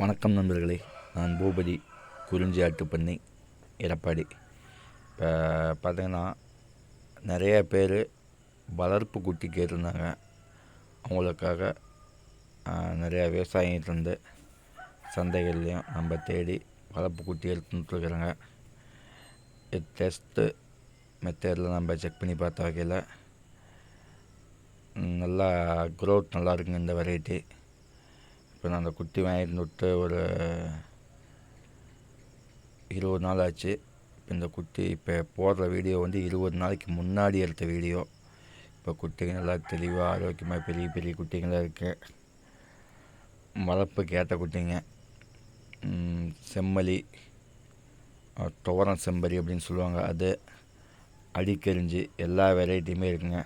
வணக்கம் நண்பர்களே. நான் பூபதி குறிஞ்சி ஆட்டுப்பண்ணை எடப்பாடி. இப்போ பார்த்தீங்கன்னா நிறைய பேர் வளர்ப்பு குட்டி கேட்டிருந்தாங்க. அவங்களுக்காக நிறையா விவசாயிகிட்டேருந்து சந்தைகள்லையும் நம்ம தேடி வளர்ப்பு குட்டி எடுத்துட்டுருக்குறோங்க. டெஸ்ட்டு மெத்தடில் நம்ம செக் பண்ணி பார்த்த வகையில் நல்லா க்ரோத் நல்லா இருக்குங்க இந்த வெரைட்டி இப்போ நான் அந்த குட்டி வாங்கிட்டு விட்டு ஒரு இருபது நாள் ஆச்சு. இப்போ இந்த குட்டி இப்போ போடுற வீடியோ வந்து இருபது நாளைக்கு முன்னாடி எடுத்த வீடியோ. இப்போ குட்டிங்க நல்லா தெளிவாக ஆரோக்கியமாக பெரிய பெரிய குட்டிங்களாக இருக்குது வளர்ப்பு கேட்ட குட்டிங்க. செம்மலி துவரம் செம்பரி அப்படின்னு சொல்லுவாங்க. அது அடிக்கரிஞ்சு எல்லா வெரைட்டியுமே இருக்குங்க.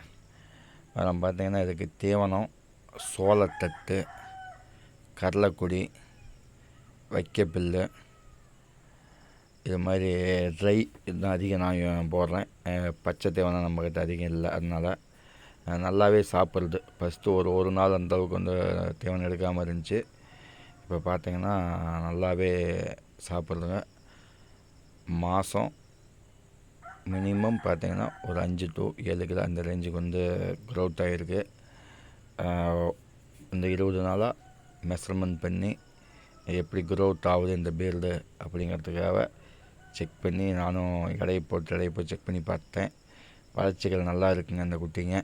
அப்புறம் பார்த்திங்கன்னா இதுக்கு தீவனம் சோளத்தட்டு கடலைக்கொடி வைக்கப்பில்லு இது மாதிரி ட்ரை இதுதான் அதிகம் நான் போடுறேன். பச்சை தேவனம் நம்மக்கிட்ட அதிகம் இல்லை அதனால் நல்லாவே சாப்பிட்றது. ஃபஸ்ட்டு ஒரு ஒரு நாள் அந்தளவுக்கு வந்து தேவனம் எடுக்காமல் இருந்துச்சு. இப்போ பார்த்திங்கன்னா நல்லாவே சாப்பிட்றதுங்க. மாதம் மினிமம் பார்த்திங்கன்னா ஒரு அஞ்சு டு ஏழு கிலோ அந்த ரேஞ்சுக்கு வந்து க்ரோத் ஆகிருக்கு இந்த இருபது நாளாக மெஷர்மெண்ட் பண்ணி எப்படி க்ரோத் ஆகுது இந்த பேர்டு அப்படிங்கிறதுக்காக செக் பண்ணி நானும் எடையை போட்டு எடையை போய் செக் பண்ணி பார்த்தேன். வளர்ச்சிகள் நல்லா இருக்குங்க அந்த குட்டிங்க.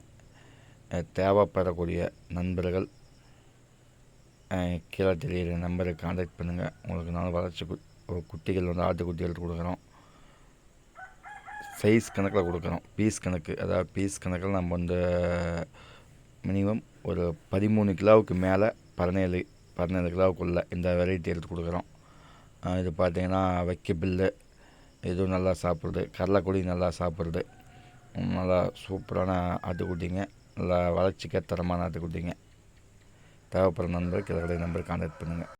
தேவைப்படக்கூடிய நண்பர்கள் கீழே தெரியிற நம்பரை காண்டாக்ட் பண்ணுங்கள் உங்களுக்கு நானும் வளர்ச்சி குட்டிகள் வந்து ஆட்டுக்குட்டி எடுத்து கொடுக்குறோம். சைஸ் கணக்கில் கொடுக்குறோம். பீஸ் கணக்கு அதாவது பீஸ் கணக்கில் நம்ம வந்து மினிமம் ஒரு பதிமூணு கிலோவுக்கு மேலே பதினேழு பதினேழு கிலோவுக்குள்ளே இந்த வெரைட்டி எடுத்து கொடுக்குறோம். இது பார்த்திங்கன்னா வைக்கப்பில்லு இதுவும் நல்லா சாப்பிட்றது. கடலைக்கொடி நல்லா சாப்பிட்றது. நல்லா சூப்பரான ஆட்டுக்குட்டிங்க. நல்லா வளர்ச்சிக்கு தரமான ஆட்டுக்குட்டிங்க. தேவைப்படுற நண்பர் கிழக்கடை நம்பர் கான்டாக்ட் பண்ணுங்கள்